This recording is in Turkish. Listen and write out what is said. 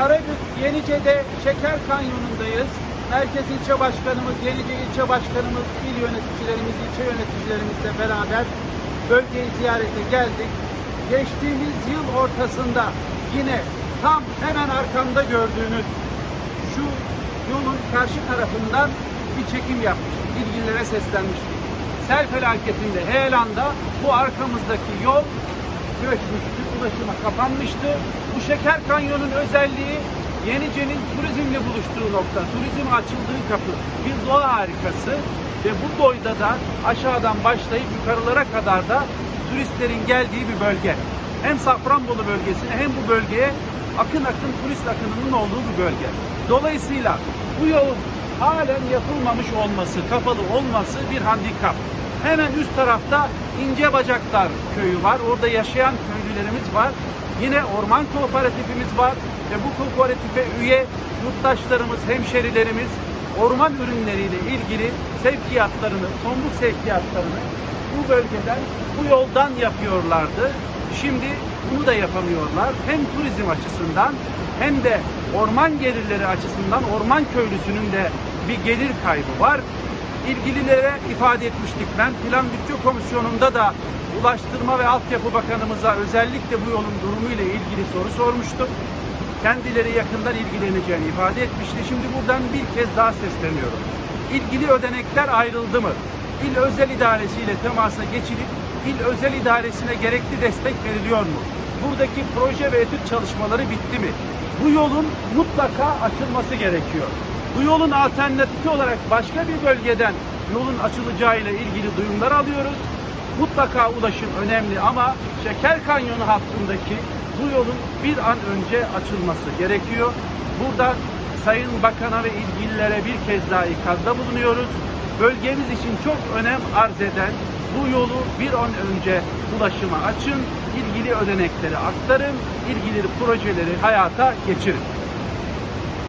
Karabük Yenice'de Şeker Kanyonu'ndayız. Merkez İlçe Başkanımız, Yenice İlçe Başkanımız, il yöneticilerimiz, ilçe yöneticilerimizle beraber bölgeyi ziyarete geldik. Geçtiğimiz yıl ortasında yine tam hemen arkamda gördüğünüz şu yolun karşı tarafından bir çekim yapmıştık. İlgililere seslenmiştik. Sel felaketinde Heyelan'da bu arkamızdaki yol göçmüştü, ulaşıma kapanmıştı. Bu Şeker Kanyon'un özelliği Yenice'nin turizmle buluştuğu nokta, turizm açıldığı kapı, bir doğa harikası ve bu boyda da aşağıdan başlayıp yukarılara kadar da turistlerin geldiği bir bölge. Hem Safranbolu bölgesine hem bu bölgeye akın akın turist akınının olduğu bir bölge. Dolayısıyla bu yolun halen yapılmamış olması, kapalı olması bir handikap. Hemen üst tarafta İncebacaklar köyü var. Orada yaşayan köylülerimiz var. Yine orman kooperatifimiz var ve bu kooperatife üye yurttaşlarımız, hemşerilerimiz orman ürünleriyle ilgili sevkiyatlarını, tombul sevkiyatlarını bu bölgeden, bu yoldan yapıyorlardı. Şimdi bunu da yapamıyorlar. Hem turizm açısından hem de orman gelirleri açısından orman köylüsünün de bir gelir kaybı var. İlgililere ifade etmiştik ben. Plan Bütçe Komisyonu'nda da Ulaştırma ve Altyapı Bakanımıza özellikle bu yolun durumu ile ilgili soru sormuştum. Kendileri yakından ilgileneceğini ifade etmişti. Şimdi buradan bir kez daha sesleniyorum. İlgili ödenekler ayrıldı mı? İl özel idaresiyle temasa geçilip il özel idaresine gerekli destek veriliyor mu? Buradaki proje ve etüt çalışmaları bitti mi? Bu yolun mutlaka açılması gerekiyor. Bu yolun alternatifi olarak başka bir bölgeden yolun açılacağıyla ilgili duyumlar alıyoruz. Mutlaka ulaşım önemli ama Şeker Kanyonu hattındaki bu yolun bir an önce açılması gerekiyor. Buradan Sayın Bakan'a ve ilgililere bir kez daha ikazda bulunuyoruz. Bölgemiz için çok önem arz eden bu yolu bir an önce ulaşıma açın, ilgili ödenekleri aktarın, ilgili projeleri hayata geçirin.